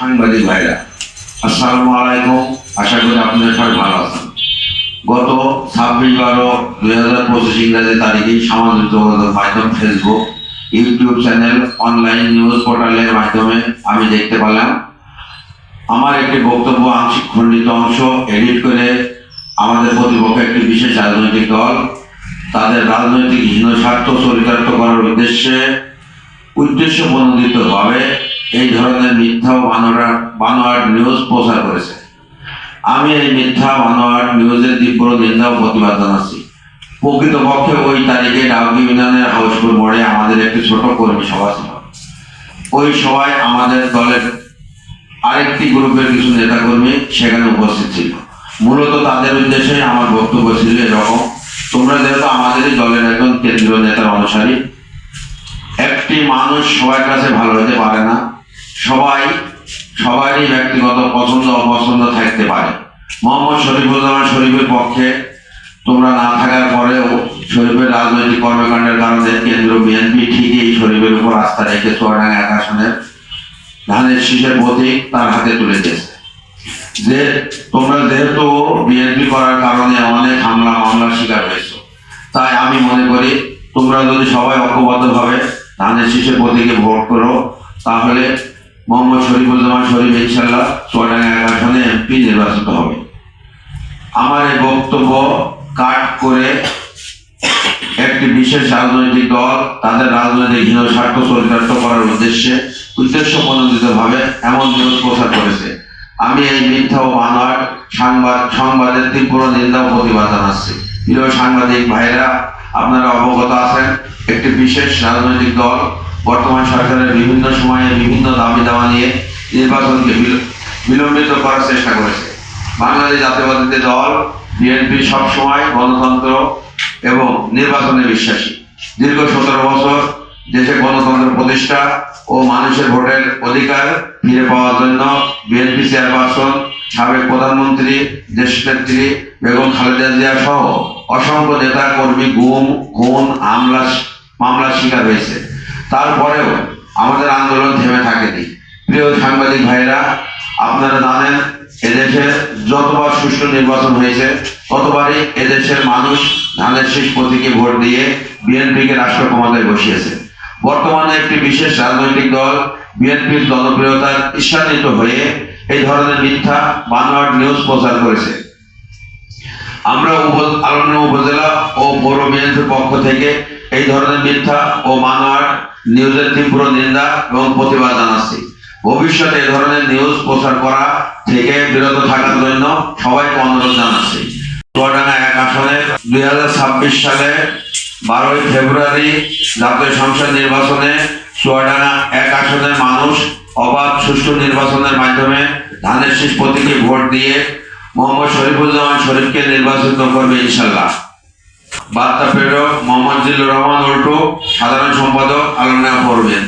সাংবাদিক ভাইরা। আসসালামু আলাইকুম। আশা করি আপনাদের সবাই ভালো আছেন। গত ছাব্বিশ বারো দুই হাজার পঁচিশ ইংরাজি তারিখে সামাজিক যোগাযোগ মাধ্যম Facebook YouTube channel online news পোর্টালের মাধ্যমে আমি দেখতে পেলাম, আমার একটি বক্তব্য আংশিক খণ্ডিত অংশ এডিট করে আমাদের প্রতিপক্ষ একটি বিশেষ রাজনৈতিক দল তাদের রাজনৈতিক হীন স্বার্থ চরিতার্থ করার উদ্দেশ্যে উদ্দেশ্য প্রণোদিত ভাবে এই ধরনের মিথ্যা বানোয়ার বানোয়ার নিউজ প্রচার করেছে। আমি এই মিথ্যা বানোয়ার নিউজের তীব্র নিন্দা প্রতিবাদ জানাচ্ছি। প্রকৃতপক্ষে ওই তারিখে ডাউকি ইউনিয়নের হাউসফুল মোড়ে আমাদের একটি ছোট কর্মী সভা ছিল। ওই সভায় আমাদের দলের আরেকটি গ্রুপের কিছু নেতাকর্মী সেখানে উপস্থিত ছিল। মূলত তাদের উদ্দেশ্যে আমার বক্তব্য ছিল এরকম, তোমরা যেহেতু আমাদেরই দলের একজন কেন্দ্রীয় নেতার অনুসারী, একটি মানুষ সবার কাছে ভালো হতে পারে না সবাই, সবারই ব্যক্তিগত পছন্দ অপছন্দ থাকতে পারে। মোহাম্মদ শরীফুজ্জামান শরীফের পক্ষে তোমরা না থাকার পরেও শরীফের রাজনৈতিক কর্মকাণ্ডের কারণে কেন্দ্র বিএনপি ঠিকই শরীফের উপর আস্থা রেখে চুয়াডাঙ্গা এক আসনের ধানের শীষের প্রতীক তার হাতে তুলে দিয়েছে। যে তোমরা যেহেতু বিএনপি করার কারণে অনেক হামলা, মামলার শিকার হয়েছো, তাই আমি মনে করি তোমরা যদি সবাই ঐক্যবদ্ধভাবে ধানের শীষের প্রতীকে ভোট করো, তাহলে মোহাম্মদ শরীফুজ্জামান শরীফ ইনশাল্লাহ চুয়াডাঙ্গা আসনে এমপি নির্বাচিত হবে। আমার এই বক্তব্য কাট করে একটি বিশেষ রাজনৈতিক দল, তাদের রাজনৈতিক হীন স্বার্থ চরিতার্থ করার উদ্দেশ্যে উদ্দেশ্য প্রণোদিত ভাবে এমন নিউজ প্রচার করেছে। আমি এই মিথ্যা ও মানব সংবাদ সংবাদের তীব্র নিন্দা ও প্রতিবাদ জানাচ্ছি। প্রিয় সাংবাদিক ভাইরা আপনারা অবগত আছেন, একটি বিশেষ রাজনৈতিক দল বর্তমান সরকারের বিভিন্ন সময়ে বিভিন্ন দাবি দাওয়া নিয়ে নির্বাচনকে বিলম্বিত করার চেষ্টা করেছে। বাংলাদেশ জাতীয়বাদী দল, বিএনপি সবসময় গণতন্ত্র এবং নির্বাচনে বিশ্বাসী। দীর্ঘ সতেরো বছর দেশে গণতন্ত্র প্রতিষ্ঠা ও মানুষের ভোটের অধিকার ফিরে পাওয়ার জন্য বিএনপি চেয়ারপারসন, সাবেক প্রধানমন্ত্রী, দেশনেত্রী বেগম খালেদা জিয়া সহ অসংখ্য নেতা কর্মী গুম, খুন, হামলা, মামলার শিকার হয়েছে। তারপরেও আমাদের আন্দোলন থেমে থাকেনি। প্রিয় সাংবাদিক ভাইরা আপনারা জানেন, এদেশে যতবার সুষ্ঠু নির্বাচন হয়েছে, ততবারই এদেশের মানুষ ধানের শেষ প্রতীকে ভোট দিয়ে বিএনপিকে রাষ্ট্র ক্ষমতায় বসিয়েছে। বর্তমানে একটি বিশেষ রাজনৈতিক দল, বিএনপির জনপ্রিয়তার ঈর্ষান্বিত হয়ে এই ধরনের মিথ্যা বানোয়াট নিউজ প্রচার করেছে। আমরা আলমডাঙ্গা উপজেলা ও পৌর বিএনপির পক্ষ থেকে এই ধরনের মিথ্যা ও মানোয়ার নিউজের তীব্র নিন্দা এবং প্রতিবাদ জানাচ্ছি। ভবিষ্যতে এই ধরনের নিউজ প্রচার করা থেকে বিরত থাকার জন্য সবাইকে অনুরোধ জানাচ্ছি। চুয়াডাঙ্গা এক আসনে দুই ছাব্বিশ সালে বারোই ফেব্রুয়ারি জাতীয় সংসদ নির্বাচনে চুয়াডাঙ্গা এক আসনের মানুষ অবাধ সুষ্ঠু নির্বাচনের মাধ্যমে ধানের শীষ ভোট দিয়ে মোহাম্মদ শরীফুজ্জামান শরীফকে নির্বাচিত করবে ইনশাল্লাহ বার্তা প্রেরক মোহাম্মদ জিল্লুর রহমান উল্টু, সাধারণ সম্পাদক আলমনা পড়বেন